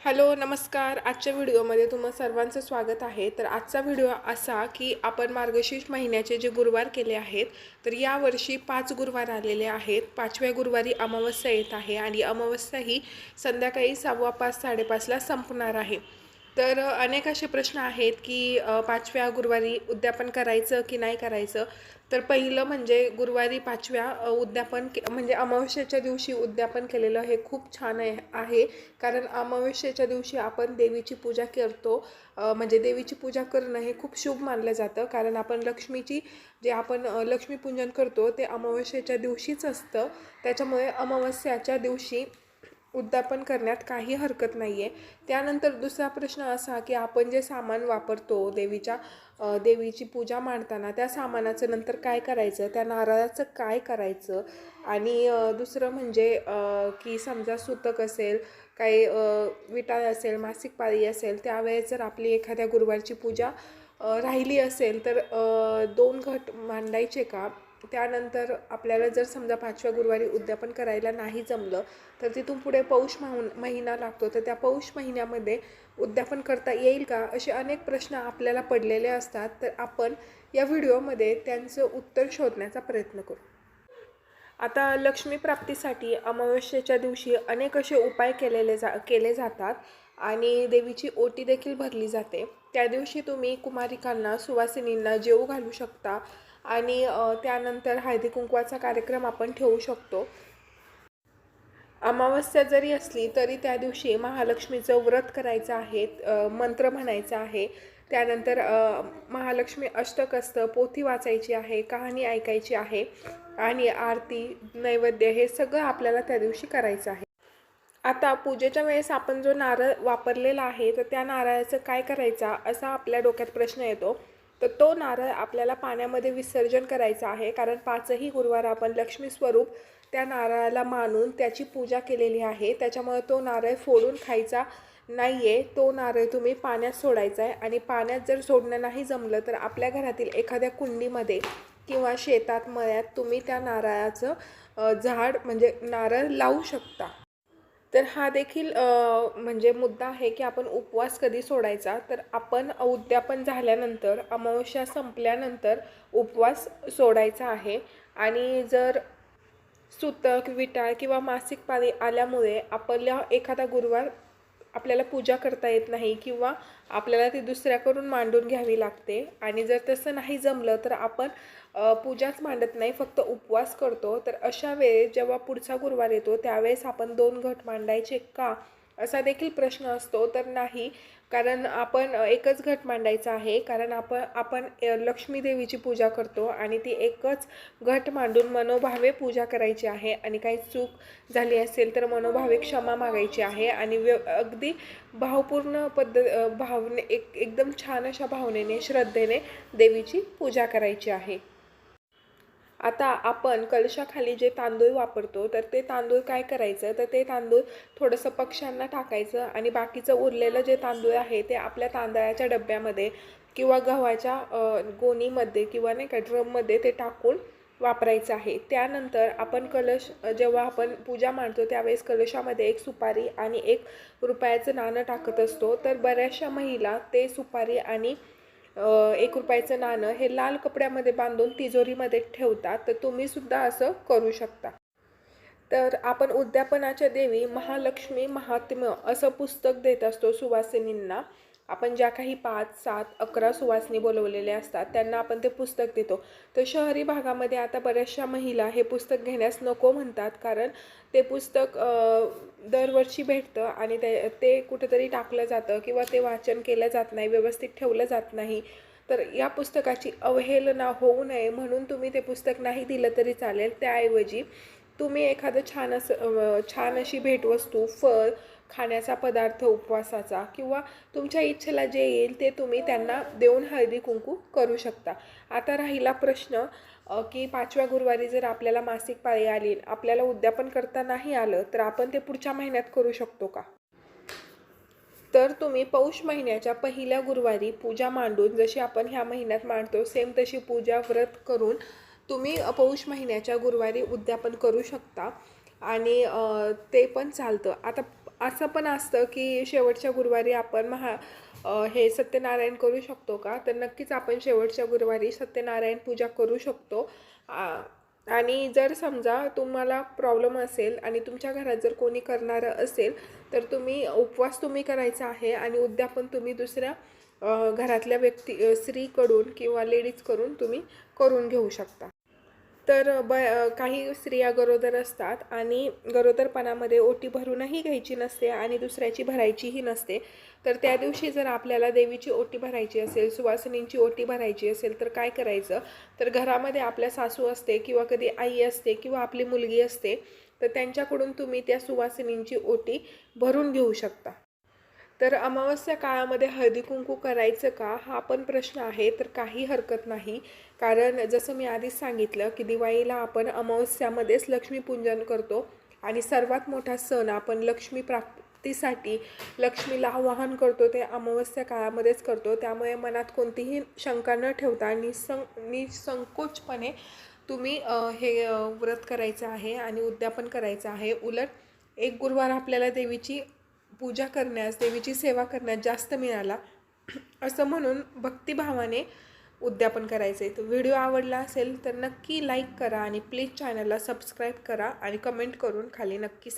Hello नमस्कार. आजच्या व्हिडिओमध्ये तुम्हा सर्वांचं स्वागत आहे. तर आजचा व्हिडिओ असा की आपण मार्गशीर्ष महिन्याचे जे गुरुवार केले आहेत तर यावर्षी पाच गुरुवार आलेले आहेत. पाचव्या गुरुवारी अमावस्या येत आहे आणि अमावस्या ही संध्याकाळी सव्वा पाच साडेपाचला संपणार आहे. तर अनेक असे प्रश्न आहेत की पाचव्या गुरुवारी उद्यापन करायचं की नाही करायचं? तर पहिलं म्हणजे गुरुवारी पाचव्या उद्यापन के म्हणजे अमावस्येच्या दिवशी उद्यापन केलेलं हे खूप छान आहे आहे. कारण अमावस्येच्या दिवशी आपण देवीची पूजा करतो. म्हणजे देवीची पूजा करणं हे खूप शुभ मानलं जातं. कारण आपण लक्ष्मीची जे आपण लक्ष्मीपूजन करतो ते अमावस्येच्या दिवशीच असतं. त्याच्यामुळे अमावस्याच्या दिवशी उद्यापन करण्यात काही हरकत नाही आहे त्यानंतर दुसरा प्रश्न असा की आपण जे सामान वापरतो देवीच्या देवीची पूजा मांडताना त्या सामानाचं नंतर काय करायचं? त्या नारळाचं काय करायचं? आणि दुसरं म्हणजे की समजा सुतक असेल काही विटाळ असेल मासिक पाळी असेल त्यावेळेस जर आपली एखाद्या गुरुवारची पूजा राहिली असेल तर दोन घट मांडायचे का? त्यानंतर आपल्याला जर समजा पाचव्या गुरुवारी उद्यापन करायला नाही जमलं तर तिथून पुढे पौष माहून महिना लागतो. तर त्या पौष महिन्यामध्ये उद्यापन करता येईल का? असे अनेक प्रश्न आपल्याला पडलेले असतात. तर आपण या व्हिडिओमध्ये त्यांचं उत्तर शोधण्याचा प्रयत्न करू. आता लक्ष्मी प्राप्तीसाठी अमावस्येच्या दिवशी अनेक असे उपाय केलेले जा केले जातात. आणि देवीची ओटी देखील भरली जाते. त्या दिवशी तुम्ही कुमारिकांना सुवासिनींना जेवू घालू शकता आणि त्यानंतर हळदी कुंकवाचा कार्यक्रम आपण ठेवू शकतो. अमावस्या जरी असली तरी त्या दिवशी महालक्ष्मीचं व्रत करायचं आहे मंत्र म्हणायचा आहे. त्यानंतर महालक्ष्मी अष्टक असतं पोथी वाचायची आहे कहाणी ऐकायची आहे आणि आरती नैवेद्य हे सगळं आपल्याला त्या दिवशी करायचं आहे. आता पूजेच्या वेळेस आपण जो नारळ वापरलेला आहे तर त्या नारळाचं काय करायचा असा आपल्या डोक्यात प्रश्न येतो. तर तो नारळ आपल्याला पाण्यामध्ये विसर्जन करायचा आहे कारण पाचही गुरुवार आपण लक्ष्मी स्वरूप त्या नारळाला मानून त्याची पूजा केलेली आहे. त्याच्यामुळे तो नारळ फोडून खायचा नाही आहे तो नारळ तुम्ही पाण्यात सोडायचा आहे आणि पाण्यात जर सोडणं नाही जमलं तर आपल्या घरातील एखाद्या कुंडीमध्ये किंवा शेतात मळ्यात तुम्ही त्या नारळाचं झाड म्हणजे नारळ लावू शकता. तर हा देखील म्हणजे मुद्दा आहे की आपण उपवास कधी सोडायचा? तर आपण उद्यापन झाल्यानंतर अमावस्या संपल्यानंतर उपवास सोडायचा आहे. आणि जर सुतक विटाळ किंवा मासिक पाळी आल्यामुळे आपल्या एखादा गुरुवार आपल्याला पूजा करता येत नाही किंवा आपल्याला ती दुसऱ्याकडून मांडून घ्यावी लागते. आणि जर तसं नाही जमलं तर आपण पूजाच मांडत नाही फक्त उपवास करतो. तर अशा वेळेस जेव्हा पुढचा गुरुवार येतो त्यावेळेस आपण दोन घट मांडायचे का? असा देखील प्रश्न असतो. तर नाही कारण आपण एकच घट मांडायचा आहे. कारण आपण आपण लक्ष्मीदेवीची लक्ष्मी देवीची पूजा करतो आणि ती एकच घट मांडून मनोभावे पूजा करायची आहे आणि काही चूक झाली असेल तर मनोभावे क्षमा मागायची आहे आणि व्य अगदी भावपूर्ण पद्ध भावने एक एकदम छान अशा भावनेने श्रद्धेने देवीची पूजा करायची आहे. आता आपण कलशाखाली जे तांदूळ वापरतो तर ते तांदूळ काय करायचं? तर ते तांदूळ थोडंसं पक्ष्यांना टाकायचं आणि बाकीचं उरलेलं जे तांदूळ आहे ते आपल्या तांदळाच्या डब्यामध्ये किंवा गव्हाच्या गोणीमध्ये किंवा नाही का ड्रममध्ये ते टाकून वापरायचं आहे. त्यानंतर आपण कलश जेव्हा आपण पूजा मांडतो त्यावेळेस कलशामध्ये एक सुपारी आणि एक रुपयाचं नाणं टाकत असतो. तर बऱ्याचशा महिला ते सुपारी आणि एक रुपयाचं नाणं हे लाल कपड्यामध्ये बांधून तिजोरीमध्ये ठेवतात तर तुम्ही सुद्धा असं करू शकता. तर आपण उद्यापनाच्या देवी महालक्ष्मी महात्म्य असं पुस्तक देत असतो सुवासिनींना. आपण ज्या काही पाच सात अकरा सुवासनी बोलवलेल्या असतात त्यांना आपण ते पुस्तक देतो. तर शहरी भागामध्ये आता बऱ्याचशा महिला हे पुस्तक घेण्यास नको म्हणतात कारण ते पुस्तक दरवर्षी भेटतं आणि ते ते कुठेतरी टाकलं जातं किंवा ते वाचन केलं जात नाही व्यवस्थित ठेवलं जात नाही तर या पुस्तकाची अवहेलना होऊ नये म्हणून तुम्ही ते पुस्तक नाही दिलं तरी चालेल. त्याऐवजी तुम्ही एखादं छान असं छान अशी भेटवस्तू फळ खाण्याचा पदार्थ उपवासाचा किंवा तुमच्या इच्छेला जे येईल ते तुम्ही त्यांना देऊन हळदी कुंकू करू शकता. आता राहिला प्रश्न की पाचव्या गुरुवारी जर आपल्याला मासिक पाळी आली आपल्याला उद्यापन करता नाही आलं तर आपण ते पुढच्या महिन्यात करू शकतो का? तर तुम्ही पौष महिन्याच्या पहिल्या गुरुवारी पूजा मांडून जशी आपण ह्या महिन्यात मांडतो सेम तशी पूजा व्रत करून तुम्ही पौष महिन्याच्या गुरुवारी उद्यापन करू शकता. आणि ते पण चालतं. आता असं पण असतं की शेवटच्या गुरुवारी आपण महा हे सत्यनारायण करू शकतो का? तर नक्कीच आपण शेवटच्या गुरुवारी सत्यनारायण पूजा करू शकतो. आणि जर समजा तुम्हाला प्रॉब्लेम असेल आणि तुमच्या घरात जर कोणी करणारं असेल तर तुम्ही उपवास तुम्ही करायचा आहे आणि उद्यापन तुम्ही दुसऱ्या घरातल्या व्यक्ती स्त्रीकडून किंवा लेडीजकडून तुम्ही करून घेऊ शकता. तर ब काही स्त्रिया गरोदर असतात आणि गरोदरपणामध्ये ओटी भरूनही घ्यायची नसते आणि दुसऱ्याची भरायचीही नसते. तर त्या दिवशी जर आपल्याला देवीची ओटी भरायची असेल सुवासिनींची ओटी भरायची असेल तर काय करायचं? तर घरामध्ये आपल्या सासू असते किंवा कधी आई असते किंवा आपली मुलगी असते तर त्यांच्याकडून तुम्ही त्या सुवासिनींची ओटी भरून घेऊ शकता. तर अमावस्या काळामध्ये हळदी कुंकू करायचं का? हा पण प्रश्न आहे तर काही हरकत नाही. कारण जसं मी आधीच सांगितलं की दिवाळीला आपण अमावस्यामध्येच लक्ष्मीपूजन करतो आणि सर्वात मोठा सण आपण लक्ष्मी प्राप्तीसाठी लक्ष्मीला आवाहन करतो ते अमावस्या काळामध्येच करतो. त्यामुळे मनात कोणतीही शंका न ठेवता निसं निसंकोचपणे तुम्ही हे व्रत करायचं आहे आणि उद्यापन करायचं आहे. उलट एक गुरुवार आपल्याला देवीची पूजा करण्यास देवीची सेवा करण्यास जास्त मिळाला. असं म्हणून भक्तिभावाने उद्यापन करायचं आहे तर व्हिडिओ आवडला असेल तर नक्की लाईक करा आणि प्लीज चॅनलला सबस्क्राईब करा आणि कमेंट करून खाली नक्की सांगा.